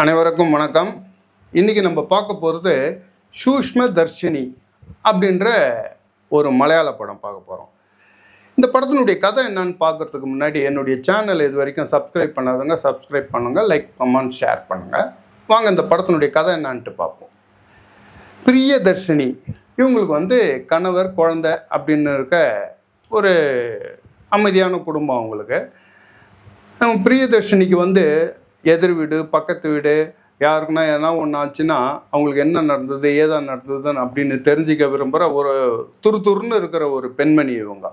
அனைவருக்கும் வணக்கம். இன்றைக்கி நம்ம பார்க்க போகிறது சூஷ்ம தர்ஷினி அப்படின்ற ஒரு மலையாள படம் பார்க்க போகிறோம் இந்த படத்தினுடைய கதை என்னன்னு பார்க்கறதுக்கு முன்னாடி என்னுடைய சேனல் இது வரைக்கும் சப்ஸ்கிரைப் பண்ணாதவங்க சப்ஸ்கிரைப் பண்ணுங்கள் லைக் கமெண்ட் ஷேர் பண்ணுங்கள் வாங்க இந்த படத்தினுடைய கதை என்னன்ட்டு பார்ப்போம். பிரியதர்ஷினி இவங்களுக்கு வந்து கணவர் குழந்தை அப்படின்னு இருக்க ஒரு அமைதியான குடும்பம் அவங்களுக்கு. பிரியதர்ஷினிக்கு வந்து எதிர் வீடு பக்கத்து வீடு யாருக்குன்னா எதனா ஒன்று ஆச்சுன்னா அவங்களுக்கு என்ன நடந்தது ஏதா நடந்ததுன்னு அப்படின்னு தெரிஞ்சுக்க விரும்புகிற ஒரு துரு துருன்னு இருக்கிற ஒரு பெண்மணி இவங்க.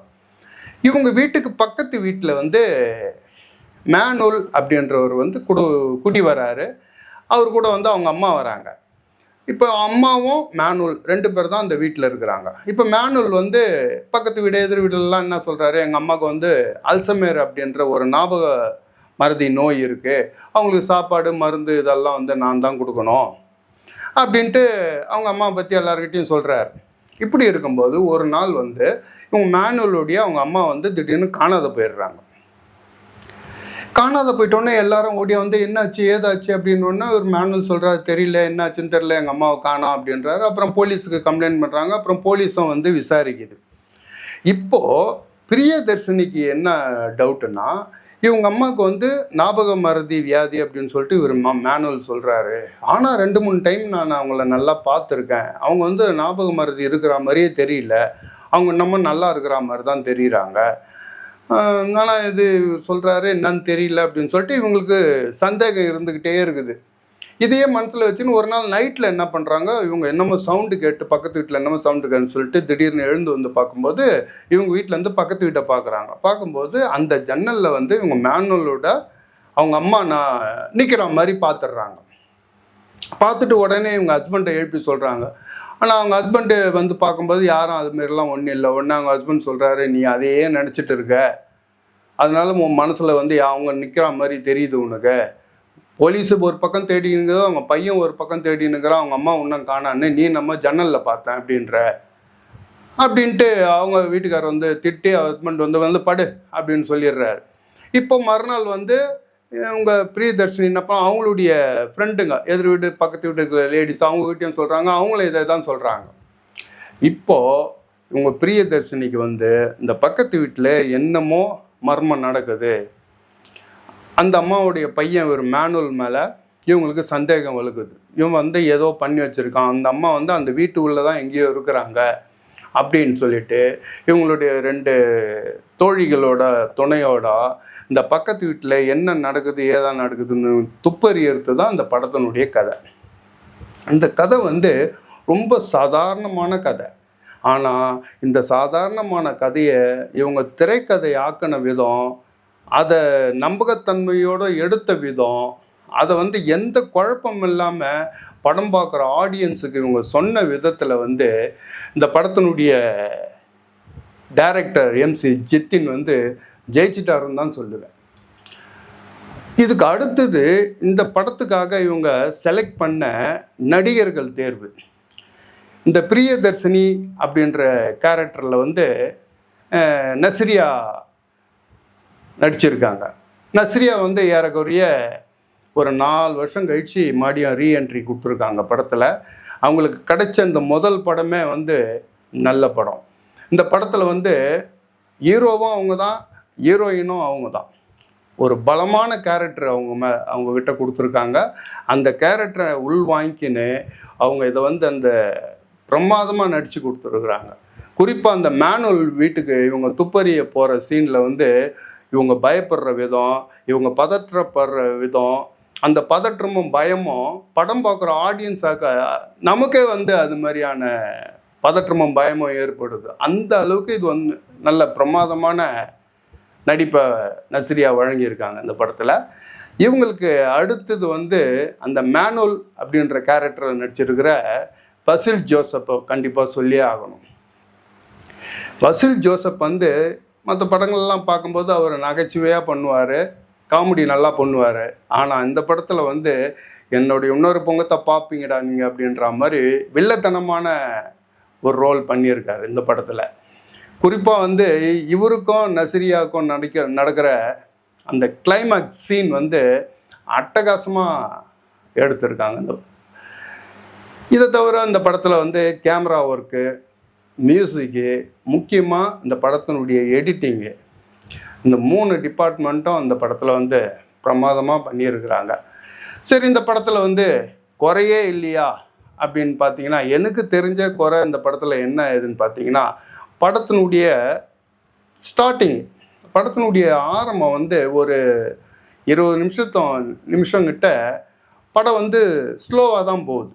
இவங்க வீட்டுக்கு பக்கத்து வீட்டில் வந்து மேனுல் அப்படின்றவர் வந்து குடு குடி வராரு. அவர் கூட வந்து அவங்க அம்மா வராங்க. இப்போ அம்மாவும் மேனுல் ரெண்டு பேர் தான் அந்த வீட்டில் இருக்கிறாங்க. இப்போ மேனுல் வந்து பக்கத்து வீடு எதிர் வீடுலாம் என்ன சொல்கிறாரு எங்கள் அம்மாவுக்கு வந்து அல்சமேர் அப்படின்ற ஒரு ஞாபக மருதி நோய் இருக்குது அவங்களுக்கு சாப்பாடு மருந்து இதெல்லாம் வந்து நான் தான் கொடுக்கணும். அப்படின்ட்டு அவங்க அம்மா பற்றி எல்லாருக்கிட்டையும் சொல்கிறார் இப்படி இருக்கும்போது ஒரு நாள் வந்து இவங்க மேனுவலுடைய அவங்க அம்மா வந்து திடீர்னு காணாத போயிடுறாங்க. காணாத போயிட்டோன்னே எல்லாரும் ஓடி வந்து என்னாச்சு ஏதாச்சு அப்படின்னோடனே ஒரு மேனுவல் சொல்கிறாரு தெரியல என்னாச்சுன்னு தெரியல எங்கள் அம்மாவை காணோம் அப்படின்றாரு. அப்புறம் போலீஸுக்கு கம்ப்ளைண்ட் பண்ணுறாங்க அப்புறம் போலீஸும் வந்து விசாரிக்குது. இப்போது பிரியதர்ஷினிக்கு என்ன டவுட்டுன்னா இவங்க அம்மாவுக்கு வந்து ஞாபக மருதி வியாதி அப்படின்னு சொல்லிட்டு இவர் மேனுவல் சொல்கிறாரு ஆனால் ரெண்டு மூணு டைம் நான் அவங்கள நல்லா பார்த்துருக்கேன். அவங்க வந்து ஞாபக மருதி இருக்கிற மாதிரியே தெரியல. அவங்க நம்ம நல்லா இருக்கிற மாதிரி தான் தெரியுறாங்க. ஆனால் இது சொல்கிறாரு என்னன்னு தெரியல அப்படின்னு சொல்லிட்டு இவங்களுக்கு சந்தேகம் இருந்துக்கிட்டே இருக்குது. இதையே மனசில் வச்சுன்னு ஒரு நாள் நைட்டில் என்ன பண்ணுறாங்க இவங்க என்னமோ சவுண்டு கேட்டு பக்கத்து வீட்டில் என்னமோ சவுண்டு கேட்டுன்னு சொல்லிட்டு திடீர்னு எழுந்து வந்து பார்க்கும்போது இவங்க வீட்டிலேருந்து பக்கத்து வீட்டை பார்க்குறாங்க. பார்க்கும்போது அந்த ஜன்னலில் வந்து இவங்க மேனுவலோட அவங்க அம்மா நான் நிற்கிற மாதிரி பார்த்துடுறாங்க பார்த்துட்டு உடனே இவங்க ஹஸ்பண்டை எழுப்பி சொல்கிறாங்க ஆனால் அவங்க ஹஸ்பண்டு வந்து பார்க்கும்போது யாரும் அதுமாரிலாம் ஒன்றும் இல்லை. ஒன்று அவங்க ஹஸ்பண்ட் சொல்கிறாரு நீ அதையே நினச்சிட்டு இருக்க. அதனால உன் மனசில் வந்து அவங்க நிற்கிற மாதிரி தெரியுது உனக்கு. போலீஸு ஒரு பக்கம் தேடினுங்கிறதோ அவங்க பையன் ஒரு பக்கம் தேடினுங்கிறான் அவங்க அம்மா இன்னும் காணான்னு நீ நம்ம ஜன்னலில் பார்த்தேன் அப்படின்ற. அப்படின்ட்டு அவங்க வீட்டுக்காரர் வந்து திட்டி ஹஸ்பண்ட் வந்து வந்து படு அப்படின்னு சொல்லிடுறாரு. இப்போ மறுநாள் வந்து அவங்க பிரியதர்ஷினி என்னப்பா அவங்களுடைய ஃப்ரெண்டுங்க எதிர் வீட்டு பக்கத்து வீட்டு லேடிஸ் அவங்க வீட்டையும் சொல்கிறாங்க அவங்களும் இதை தான் சொல்கிறாங்க இப்போது இவங்க பிரியதர்ஷினிக்கு வந்து இந்த பக்கத்து வீட்டில் என்னமோ மர்மம் நடக்குது. அந்த அம்மாவுடைய பையன் ஒரு மேனுவல் மேலே இவங்களுக்கு சந்தேகம் வலுக்குது. இவன் வந்து ஏதோ பண்ணி வச்சுருக்கான். அந்த அம்மா வந்து அந்த வீட்டு உள்ளே தான் எங்கேயோ இருக்கிறாங்க அப்படின்னு சொல்லிட்டு இவங்களுடைய ரெண்டு தோழிகளோட துணையோட இந்த பக்கத்து வீட்டில் என்ன நடக்குது ஏதா நடக்குதுன்னு துப்பறியறது தான் அந்த படத்தினுடைய கதை. இந்த கதை வந்து ரொம்ப சாதாரணமான கதை. ஆனால் இந்த சாதாரணமான கதையை இவங்க திரைக்கதை ஆக்கின விதம் அதை நம்பகத்தன்மையோடு எடுத்த விதம் அதை வந்து எந்த குழப்பம் இல்லாமல் படம் பார்க்குற ஆடியன்ஸுக்கு இவங்க சொன்ன விதத்தில் வந்து இந்த படத்தினுடைய டைரக்டர் எம்சி ஜித்தின் வந்து ஜெயிச்சிட்டாருன்னு தான் சொல்லுவேன். இதுக்கு அடுத்தது இந்த படத்துக்காக இவங்க செலக்ட் பண்ண நடிகர்கள் தேர்வு. இந்த பிரியதர்ஷினி அப்படின்ற கேரக்டரில் வந்து நஸ்ரியா நடிச்சிருக்காங்க. நஸ்ரியா வந்து ஏறக்குறைய ஒரு நாலு வருஷம் கழித்து மறுபடியும் ரீஎன்ட்ரி கொடுத்துருக்காங்க படத்தில். அவங்களுக்கு கிடைச்ச இந்த முதல் படமே வந்து நல்ல படம். இந்த படத்தில் வந்து ஹீரோவும் அவங்க தான் ஹீரோயினும் அவங்க தான். ஒரு பலமான கேரக்டர் அவங்க மே அவங்கக்கிட்ட கொடுத்துருக்காங்க. அந்த கேரக்டரை உள் வாங்கிக்கின்னு அவங்க இதை வந்து அந்த பிரமாதமாக நடித்து கொடுத்துருக்குறாங்க. குறிப்பாக அந்த மேனுவல் வீட்டுக்கு இவங்க துப்பறிய போகிற சீனில் வந்து இவங்க பயப்படுற விதம் இவங்க பதற்றப்படுற விதம் அந்த பதற்றமும் பயமும் படம் பார்க்குற ஆடியன்ஸாக நமக்கே வந்து அது மாதிரியான பதற்றமும் பயமும் ஏற்படுது. அந்த அளவுக்கு இது வந்து நல்ல பிரமாதமான நடிப்பை நஸ்ரியா வழங்கியிருக்காங்க இந்த படத்தில். இவங்களுக்கு அடுத்தது வந்து அந்த மேனுவல் அப்படின்ற கேரக்டரில் நடிச்சிருக்கிற பசில் ஜோசப்பை கண்டிப்பாக சொல்லியே ஆகணும். பசில் ஜோசப் வந்து மற்ற படங்கள்லாம் பார்க்கும்போது அவர் நகைச்சுவையாக பண்ணுவார் காமெடி நல்லா பண்ணுவார். ஆனால் இந்த படத்தில் வந்து என்னுடைய இன்னொரு பொங்கத்தை பார்ப்பீங்கடா நீங்கள் அப்படின்ற மாதிரி வில்லத்தனமான ஒரு ரோல் பண்ணியிருக்காரு இந்த படத்தில். குறிப்பாக வந்து இவருக்கும் நசிரியாவுக்கும் நடிக்க நடக்கிற அந்த கிளைமேக்ஸ் சீன் வந்து அட்டகாசமாக எடுத்திருக்காங்க இந்த இதை தவிர இந்த படத்தில் வந்து கேமரா ஒர்க்கு மியூசிக்கு முக்கியமாக இந்த படத்தினுடைய எடிட்டிங்கு இந்த மூணு டிபார்ட்மெண்ட்டும் அந்த படத்தில் வந்து பிரமாதமாக பண்ணியிருக்கிறாங்க. சரி இந்த படத்தில் வந்து குறையே இல்லையா? அப்படின்னு பார்த்தீங்கன்னா எனக்கு தெரிஞ்ச குறை இந்த படத்தில் என்ன ஏதுன்னு பார்த்தீங்கன்னா படத்தினுடைய ஸ்டார்டிங் படத்தினுடைய ஆரம்பம் வந்து ஒரு இருபது நிமிஷத்தோ நிமிஷங்கிட்ட படம் வந்து ஸ்லோவாக தான் போகுது.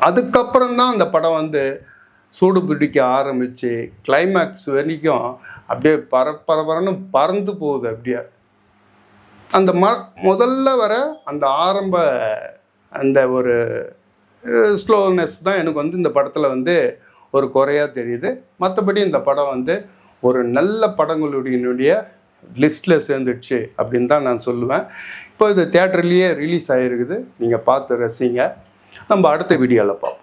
அதுக்கப்புறம் தான் அந்த படம் வந்து சூடு பிடிக்க ஆரம்பித்து கிளைமேக்ஸ் வரைக்கும் அப்படியே பர பரபரன்னு பறந்து போகுது அப்படியே. அந்த ம முதல்ல வர அந்த ஆரம்ப அந்த ஒரு ஸ்லோனஸ் தான் எனக்கு வந்து இந்த படத்தில் வந்து ஒரு குறையாக தெரியுது. மற்றபடி இந்த படம் வந்து ஒரு நல்ல படங்களுடைய லிஸ்ட்டில் சேர்ந்துடுச்சு அப்படின்னு தான் நான் சொல்லுவேன். இப்போ இது தேட்டர்லேயே ரிலீஸ் ஆகிருக்குது நீங்கள் பார்த்து ரசிங்க. நம்ம அடுத்த வீடியோவில் பார்ப்போம்.